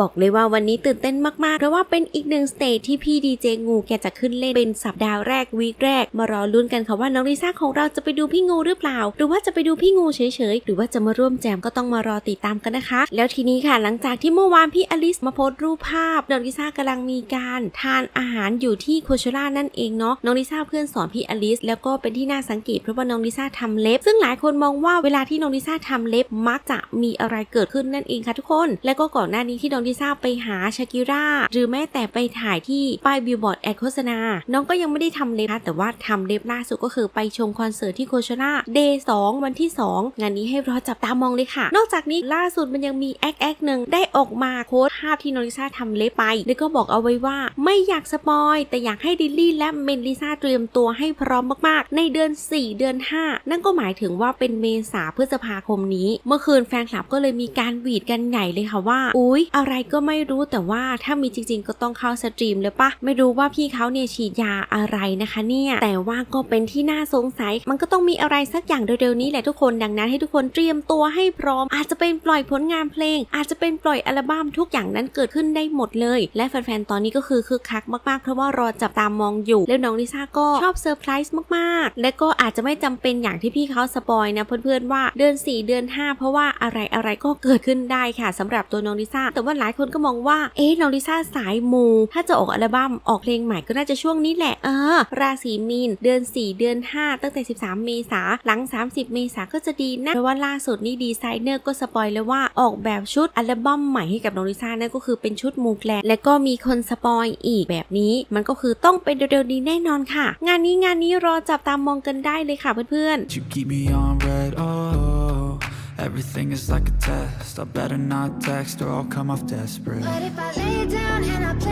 บอกเลยว่าวันนี้ตื่นเต้นมากๆ เพราะว่าเป็นอีกหนึ่งสเตจที่พี่ดีเจงูแกจะขึ้นเล่นเป็นสัปดาห์แรกวีคแรก มารอลุ้นกันค่ะว่าน้องลิซ่าของเราจะไปดูพี่งูหรือเปล่า หรือว่าจะไปดูพี่งูเฉยๆ หรือว่าจะมาร่วมแจมก็ต้องมารอติดตามกันนะคะ แล้วทีนี้ค่ะหลังจากที่เมื่อวานพี่อลิสมาโพสต์รูปภาพน้องลิซ่ากำลังมีการทานอาหารอยู่ที่โคชล่านั่นเองเนาะน้องลิซ่าเพื่อนสอนพี่อลิสแล้วก็เป็นที่น่าสังเกตเพราะว่าน้องลิซ่าทำเล็บ ซึ่งหลายคนมองว่าเวลาที่น้องลิซ่าทำเล็บมักจะมีอะไรเกิดขึ้นนั่นเองค่ะทุกคน และก็ก่อนหน้านี้ที่น้องลิซ่าไปหาชากิร่าหรือแม้แต่ไปถ่ายที่ป้ายบิลบอร์ดแอดโฆษณา น้องก็ยังไม่ได้ทำเล็บนะแต่ว่าทำเล็บล่าสุดก็คือไปชมคอนเสิร์ตที่โคชล่าเดย์สวันที่ 2 งานนี้ให้รอจับตามองเลยค่ะ นอกจากนี้ล่าสุดมันยังมีแอคแอคหนึ่งได้ออกมาโพสต์ภาพที่น้องลิซ่าทำเล็บไปแล้วก็บอกเอาไว้ว่าไม่อยากสปอยแต่อยากให้ดิลลี่และเมนลิซ่าเตรียมตัวให้พร้อมมากๆ ในเดือน 4 เดือน 5 นั่นก็หมายถึงว่าเป็นเมษาพฤษภาคมนี้ เมื่อคืนแฟนคลับก็เลยมีการหวีดกันใหญ่เลยค่ะว่า อุ๊ย อะไรก็ไม่รู้แต่ว่าถ้ามีจริง ๆ ก็ต้องเข้าสตรีมเลยปะไม่รู้ว่าพี่เขาเนี่ยฉีดยาอะไรนะคะเนี่ย แต่ว่าก็เป็นที่น่าสงสัย มันก็ต้องมีอะไรสักอย่างเร็วๆนี้แหละทุกคนดังนั้นให้ทุกคนเตรียมตัวให้พร้อม อาจจะเป็นปล่อยผลงานเพลง อาจจะเป็นปล่อยอัลบั้มทุกอย่างนั้นเกิดขึ้นได้หมดเลย และแฟนๆตอนนี้ก็คือคึกคักมากๆ เพราะว่ารอจับตามองอยู่ แล้วน้องลิซ่าก็ชอบเซอร์ไพรส์มากๆ และก็อาจจะไม่จำเป็นอย่างที่พี่เขาสปอยนะเพื่อนๆว่าเดือน4 เดือน 5 เพราะว่าอะไรอะไรก็เกิดขึ้นได้ค่ะสำหรับตัวน้องลิซ่าแต่ว่าหลายคนก็มองว่า เอ๊ะน้องลิซ่าสายมู ถ้าจะออกอัลบั้มออกเพลงใหม่ก็น่าจะช่วงนี้แหละ เออ ราศีมีน เดือน 4 เดือน 5 ตั้งแต่ 13 เมษาหลัง 30 เมษาก็จะดีนะเพราะว่าล่าสุดนี่ดีไซเนอร์ก็สปอยแล้วว่าออกแบบชุดอัลบั้มใหม่ให้กับน้องลิซ่านั่นก็คือเป็นชุดมูแกลและก็มีคนสปอยอีกแบบนี้ มันก็คือต้องเป็นเร็วๆนี้แน่นอนค่ะ งานนี้งานนี้รอจับตามองกันได้เลยค่ะเพื่อนๆ Everything is like a test. I better not text or I'll come off desperate. But if I lay down and I play